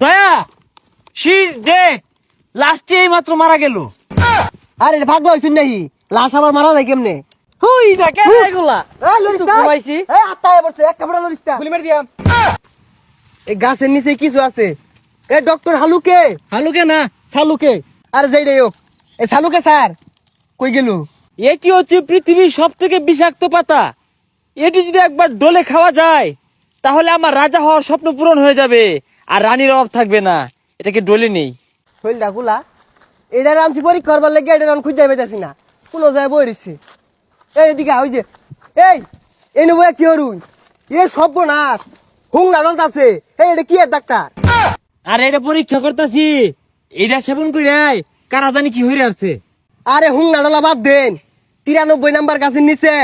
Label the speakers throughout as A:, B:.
A: দয়া she is dead লাস্টে এই মাত্র মারা গেল।
B: আরে ভাগ্য হইছুন নাহি লাশ আবার মারা যায় কেমনে?
C: হুই দেখে এগুলা।
B: এই লরিস
C: তো
B: না।
C: ঘুমাইছি।
B: এই আত্মায় পড়ছে এক কাপড়া লরিস না।
C: গুলি মেরে দিয়াম।
B: এই গাছের নিচে কিছু আছে। A doctor হালুকে?
A: হালুকে না সালুকে।
B: আরে যাই রে এই সালুকে স্যার কই গেল?
A: এটি হচ্ছে পৃথিবীর সব থেকে বিষাক্ত পাতা। এটি যদি একবার ডলে খাওয়া যায় তাহলে আমার রাজা হওয়ার স্বপ্ন পূরণ হয়ে যাবে। আর রানীর অভাব থাকবে না এটাকে ডলে নেই?
B: শৈলটা গুলা এটা রানছি পরীক্ষা করবার লাগে এটা রান খুঁজে পেতেছি না কোনো যায় বই এই এদিকে ওই যে এই এই নেব কি হরুন এ সব না হুং নাডল আছে এই এটা কি এর ডাক্তার?
A: আর এটা পরীক্ষা করতেছি এটা সেবন করে কারা জানি কি হয়ে আসছে।
B: আরে হুং নাডলা বাদ দেন তিরানব্বই নাম্বার গাছের নিচে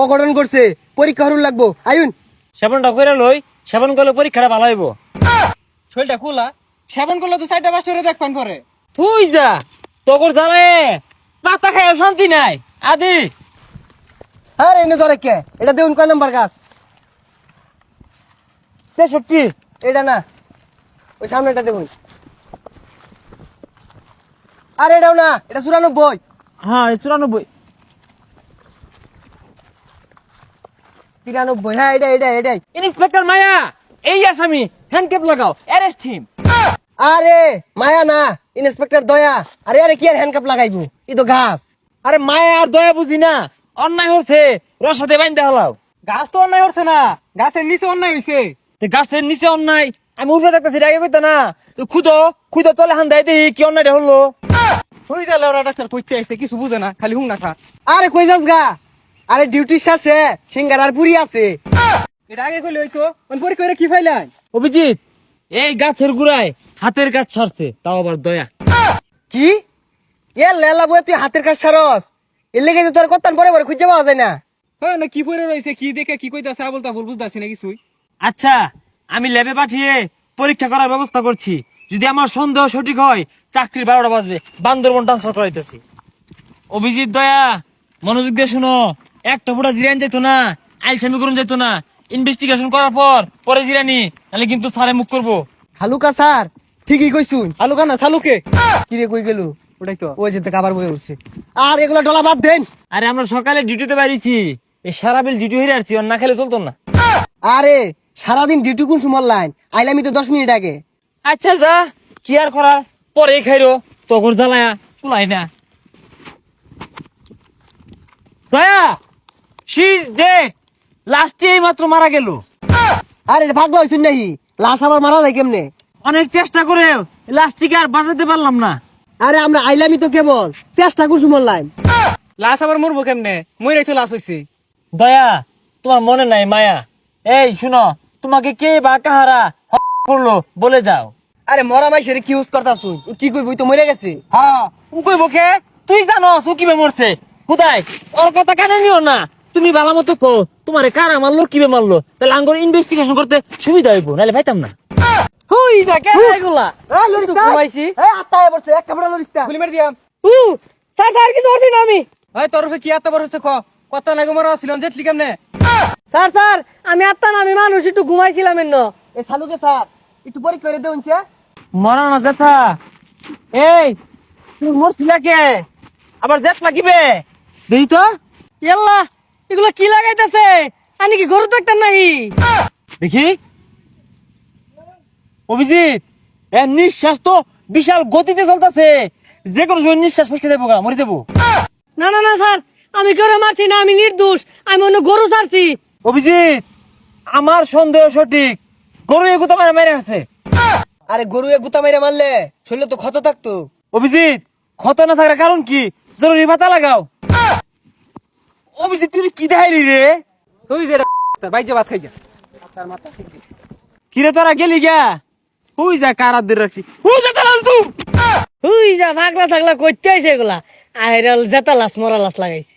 B: অঘটন করছে পরীক্ষা হরুন লাগবো আয়ুন।
A: সেবনটা করে লই সেবন করলে পরীক্ষাটা ভালো হইব।
C: শরীরটা খোলা সেবন করলে তো চারটা পাঁচটা করে দেখবেন পরে।
A: তুই যা তোর জানে পাতা খায় শান্তি নাই। আদি।
B: আরে এনে ধরে কে? এটা দেখুন কয় নাম্বার গাছ?
A: তেষট্টি।
B: এটা না ওই সামনেটা দেখুন আরে এটাও না এটা চুরানব্বই।
A: হ্যাঁ চুরানব্বই।
B: তিরানব্বই হ্যাঁ এটা এটা এটাই।
A: ইন্সপেক্টর মায়া এই আসামি। হ্যান্ডক্যাপ লাগাও অ্যারেস্ট হিম।
B: আরে মায়া না ইন্সপেক্টর দয়া। আরে আরে কি আর হ্যান্ডকাপ লাগাইবো? ই তো ঘাস।
A: আরে মায়া আর দয়া বুঝি না অন্যায় হচ্ছে রসাতে বাইন্দা হলাও।
C: গাছ তো অন্যায় হচ্ছে না গাছের নিচে অন্যায় হয়েছে
A: তো গাছের নিচে অন্যায় আমি উপরে দেখতেছি আগে কইতা না। তো খুদো খুদো তলে হান দেয় দেখি কি অন্যায়টা হলো।
C: হই যালে ওরা ডাক্তার কইতে আসছে কিছু বুঝে না খালি হুং না খা।
B: আরে কই যাস গা? আরে ডিউটি শেষে সিঙ্গার আর পুরি আছে।
C: এটা আগে কইলে হইতো কি ফাইলাই?
A: অভিজিৎ এই গাছের গুড়ায় হাতের কাজ ছাড়ছে তাও আবার দয়া।
B: কি? এ লেলা বই তুই হাতের কাজ সারস এর লেগে তোর কত্তান পরে পরে খুঁজে পাওয়া যায় না।
C: হ্যাঁ না কি পরে রয়েছে কি দেখে কি কইতাছে আবল তাবল বুঝতাছি না কিছুই।
A: আচ্ছা আমি ল্যাবে পাঠিয়ে পরীক্ষা করার ব্যবস্থা করছি। যদি আমার সন্দেহ সঠিক হয় চাকরির বারোটা বাজবে বান্দরবন ট্রান্সফার করাইতেছি। অভিজিৎ দয়া মনোযোগ দিয়ে শুনো একটা ফুটা জিরান যেত না আইলসামি করুন যেত না ইনভেস্টিগেশন করার পর পরে জিরানি নাহলে কিন্তু সারে মুখ করব।
B: হালুকা স্যার ঠিকই কইছুন।
C: আলু খানা চালুকে
B: কি রে কই গেল?
C: ওটাই তো।
B: ওই যেতে কাবার বই উঠছে। আর এগুলো ডলা বাদ দেন।
A: আরে আমরা সকালে ডিউটিতে বাইরেছি এই সারা বিল ডিউটি হয়ে আসছি ওর না খেলে চলতো না।
B: আরে সারাদিন ডিউটি কোন সময় লাইন আইলামি তো দশ মিনিট আগে।
A: আচ্ছা যা কি আর করার? পরে খাইরো। তখন জ্বালায়া কুলাই না। দয়া শি ইজ ডেড লাস্টে এই মাত্র মারা গেল।
B: আরে ভাগ্য হয়েছুন নাহি লাশ আবার মারা যায় কেমনে?
A: অনেক চেষ্টা করে লাস্টিকে আর বাঁচাতে পারলাম না।
B: আরে আমরা আইলামি তো কেবল। চেষ্টা সময় লাইন
C: লাশ আবার মরবো কেমনে? মই রাইতো লাশ হইছে।
A: দয়া তোমার মনে নাই মায়া? এই শুনো তোমাকে কে বা কাহারা করল বলে যাও।
B: আরে মরা মাইসের কি ইউজ করতা শুন কি কইবই তো মরে গেছে।
A: হ্যাঁ উকই বকে তুই জানো সুকিবে মরছে। হুদাই ওর কথা কানে নিও না। তুমি ভালো মতো কো তোমারে কারা মারলো কিবে মারলো? তাহলে আঙ্গুর ইনভেস্টিগেশন করতে সুবিধা হইব নাহলে পাইতাম না।
C: হুই দেখে এগুলা?
B: এই লরিস না।
C: ঘুমাইছি।
B: এই আত্মায় পড়ছে এক কাপড়া লরিস
C: গুলি মেরে দিয়াম।
B: উ, স্যার স্যার কিছু করছি আমি।
C: ওই তোর কি এত বড় ক? কত নাকি মরা ছিল জেতলি কেমনে?
B: স্যার স্যার আমি আত্মা না আমি মানুষ একটু ঘুমাইছিলাম এন্ন এ সালুকে স্যার একটু পরীক্ষা করে দেউন সে
A: মরা না জেঠা। এই তুমি মরছিলা কে? আবার জেট লাগিবে দেখি তো।
B: ইয়াল্লা এগুলো কি লাগাইতেছে? আমি কি গরু দেখতাম নাহি
A: দেখি। অভিজিৎ এ নিঃশ্বাস তো বিশাল গতিতে চলতেছে। যে কোনো সময় নিঃশ্বাস ফসকে দেবো গা মরে দেবো
B: না না না স্যার আমি করে মারছি না আমি নির্দোষ আমি অন্য গরু ছাড়ছি।
A: অভিজিৎ আমার সন্দেহ সঠিক। গরু এগুতো মারা মেরে আসছে।
B: আরে গরু এ গুতা মেরে মারলে শরীরে তো ক্ষত থাকতো।
A: অভিজিৎ ক্ষত না থাকার কারণ কি? জরুরি পাতা লাগাও। অভিজিৎ তুমি কি দেখাইলি রে?
C: তুই যে বাইজে ভাত খাই যা।
A: কিরে তোরা গেলি গা? হুই যা কারা দূর রাখছি হুই যা তারা তুই!
B: হুই যা ভাগলা থাকলা করতে আইছে এগুলা। আইরাল জেতালাস মরালাস মরা লাস লাগাইছে।